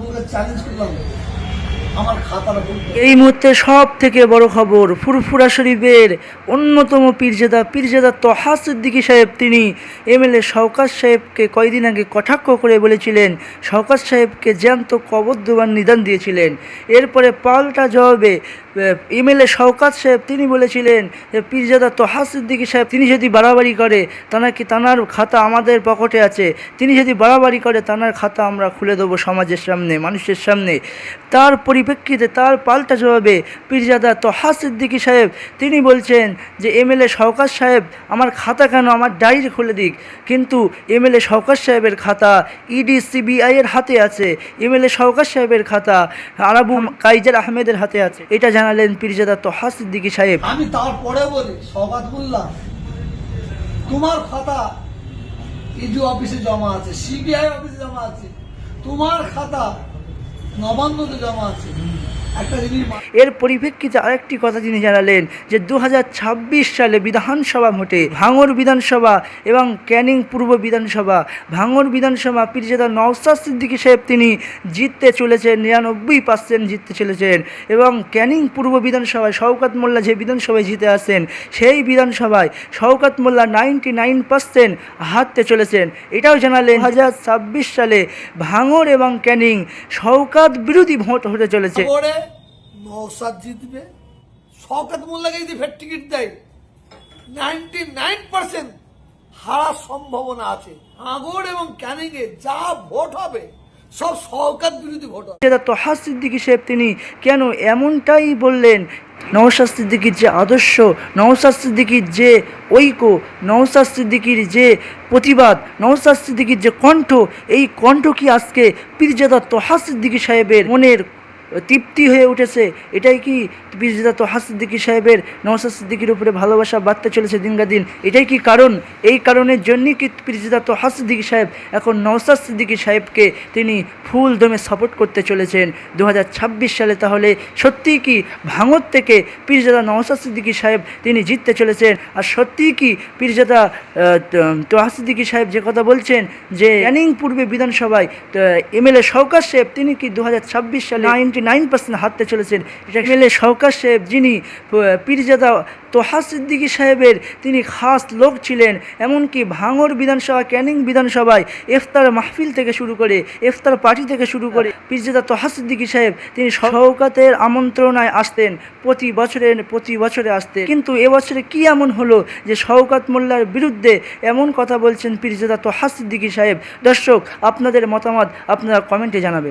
মুখে চ্যালেঞ্জ করলাম। এই মুহূর্তে সব থেকে বড় খবর, ফুরফুরা শরীফের অন্যতম পীরজাদা পীরজাদা তহা সাহেব। তিনি এমএলএ শওকাত সাহেবকে কয়দিন আগে কটাক্ষ করে বলেছিলেন, শওকাত সাহেবকে জ্যান্ত কবর দেওয়ার নিদান দিয়েছিলেন। এরপরে পাল্টা জবাবে এমএলএ শওকাত সাহেব তিনি বলেছিলেন, যে পীরজাদা তহা সাহেব, তিনি যদি বাড়াবাড়ি করে তানাকে তানার খাতা আমাদের পকেটে আছে। তিনি যদি বাড়াবাড়ি করে, তানার খাতা আমরা খুলে দেবো সমাজের সামনে, মানুষের সামনে। তার পরিপ্রেক্ষিতে তার পাল্টা জবাবে পীরজাদা তহা সিদ্দিকী সাহেব, তিনি বলছেন যে এমএলএ শওকাত সাহেব, আমার খাতা কেন আমার ডায়েরি খুলে দিক? কিন্তু এমএলএ শওকাত সাহেবের খাতা ইডি সিবিআই এর হাতে আছে। এমএলএ শওকাত সাহেবের খাতা আরাবু কাইজার আহমেদের হাতে আছে। এটা জানালেন পীরজাদা তহা সিদ্দিকী সাহেব। আমি তারপরে বলি তোমার খাতা ইডি অফিসে জমা আছে, সিবিআই অফিসে জমা আছে। তোমার খাতা নবান্নতে জমা আছে একটা জিনিস মা- এর পরিপ্রেক্ষিতে আরেকটি কথা তিনি জানালেন যে দু হাজার ছাব্বিশ সালে বিধানসভা ভোটে ভাঙর বিধানসভা এবং ক্যানিং পূর্ব বিধানসভা, ভাঙর বিধানসভা পীরজাদা নওসাদ সিদ্দিকী সাহেব তিনি জিততে চলেছেন, নিরানব্বই পার্সেন্ট জিততে চলেছেন এবং ক্যানিং পূর্ব বিধানসভায় শওকাত মোল্লা যে বিধানসভায় জিতে আসেন সেই বিধানসভায় Shaukat Molla ninety nine percent হারতে চলেছেন। এটাও জানালেন ছাব্বিশ সালে ভাঙর এবং ক্যানিং শওকাত বিরোধী ভোট হতে চলেছে। নৌসাদ জিতবে, শওকত মোল্লাকে যদি ফের টিকিট দেয় নাইনটি নাইন পার্সেন্ট হারার সম্ভাবনা আছে। আগর এবং ক্যানিংয়ে যা ভোট হবে, সব শওকত বিরোধী ভোট হবে। তহা সিদ্দিকী সাহেব, তিনি কেন এমনটাই বললেন? নওশাদ সিদ্দিকির যে আদর্শ নওশাদ সিদ্দিকির যে ঐক্য নওশাদ সিদ্দিকির যে প্রতিবাদ নওশাদ সিদ্দিকির যে কণ্ঠ, এই কণ্ঠ কি আজকে পীরজাদা তহা সিদ্দিকী সাহেবের মনের তৃপ্তি হয়ে উঠেছে। এটাই কি পীরজাদা তহা সিদ্দিকী সাহেবের, নওশাদ সিদ্দিকির উপরে ভালোবাসা বাড়তে চলেছে দিন এটাই কি কারণ? এই কারণের জন্যই কি পীরজাদা তহা সিদ্দিকী সাহেব, এখন নওশাদ সিদ্দিকী সাহেবকে তিনি ফুল দমে সাপোর্ট করতে চলেছেন। দু হাজার ছাব্বিশ সালে তাহলে সত্যিই কি ভাঙর থেকে পীরজাদা নওশাদ সিদ্দিকী সাহেব তিনি জিততে চলেছেন? আর সত্যিই কি পীরজাদা তোহা সিদ্দিকী সাহেব যে কথা বলছেন, যে ক্যানিং পূর্বে বিধানসভায় এমএলএ শওকাত সাহেব, তিনি কি দু হাজার ছাব্বিশ সালে নাইনটি নাইন পার্সেন্ট হারতে চলেছেন এটা এমএলএ শওকাত সাহেব, যিনি পীরজাদা তোহা সিদ্দিকী সাহেবের তিনি খাস লোক ছিলেন, এমনকি ভাঙর বিধানসভা, ক্যানিং বিধানসভায় ইফতার মাহফিল থেকে শুরু করে ইফতার পার্টি থেকে শুরু করে পীরজাদা তোহা সিদ্দিকী সাহেব, তিনি শওকাতের আমন্ত্রণায় আসতেন, প্রতি বছরে প্রতি বছরে আসতেন। কিন্তু এবছরে কি এমন হলো যে শওকাত মোল্লার বিরুদ্ধে এমন কথা বলছেন পীরজাদা তোহা সিদ্দিকী সাহেব? দর্শক, আপনাদের মতামত আপনারা কমেন্টে জানাবেন।